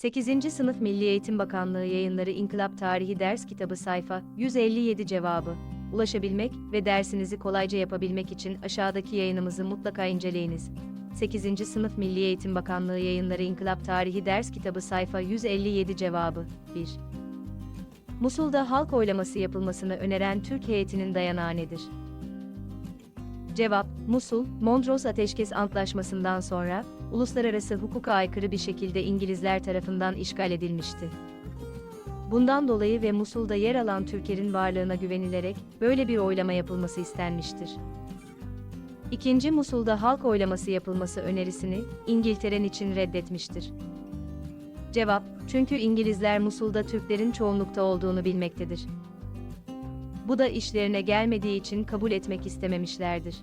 8. Sınıf Milli Eğitim Bakanlığı yayınları İnkılap Tarihi Ders Kitabı sayfa 157 cevabı. Ulaşabilmek ve dersinizi kolayca yapabilmek için aşağıdaki yayınımızı mutlaka inceleyiniz. 8. Sınıf Milli Eğitim Bakanlığı yayınları İnkılap Tarihi Ders Kitabı sayfa 157 cevabı 1. Musul'da halk oylaması yapılmasını öneren Türk heyetinin dayanağı nedir? Cevap, Musul, Mondros Ateşkes Antlaşması'ndan sonra, uluslararası hukuka aykırı bir şekilde İngilizler tarafından işgal edilmişti. Bundan dolayı ve Musul'da yer alan Türklerin varlığına güvenilerek, böyle bir oylama yapılması istenmiştir. İkinci Musul'da halk oylaması yapılması önerisini, İngiltere için reddetmiştir. Cevap, çünkü İngilizler Musul'da Türklerin çoğunlukta olduğunu bilmektedir. Bu da işlerine gelmediği için kabul etmek istememişlerdir.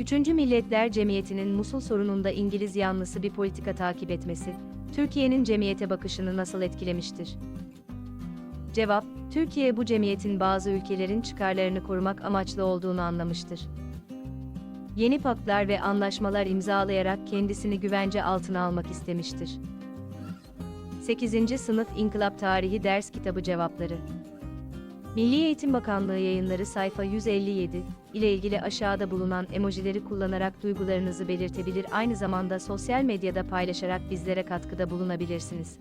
Üçüncü Milletler Cemiyeti'nin Musul sorununda İngiliz yanlısı bir politika takip etmesi, Türkiye'nin cemiyete bakışını nasıl etkilemiştir? Cevap, Türkiye bu cemiyetin bazı ülkelerin çıkarlarını korumak amaçlı olduğunu anlamıştır. Yeni paktlar ve anlaşmalar imzalayarak kendisini güvence altına almak istemiştir. 8. Sınıf İnkılap Tarihi Ders Kitabı Cevapları Milli Eğitim Bakanlığı yayınları sayfa 157 ile ilgili aşağıda bulunan emojileri kullanarak duygularınızı belirtebilir aynı zamanda sosyal medyada paylaşarak bizlere katkıda bulunabilirsiniz.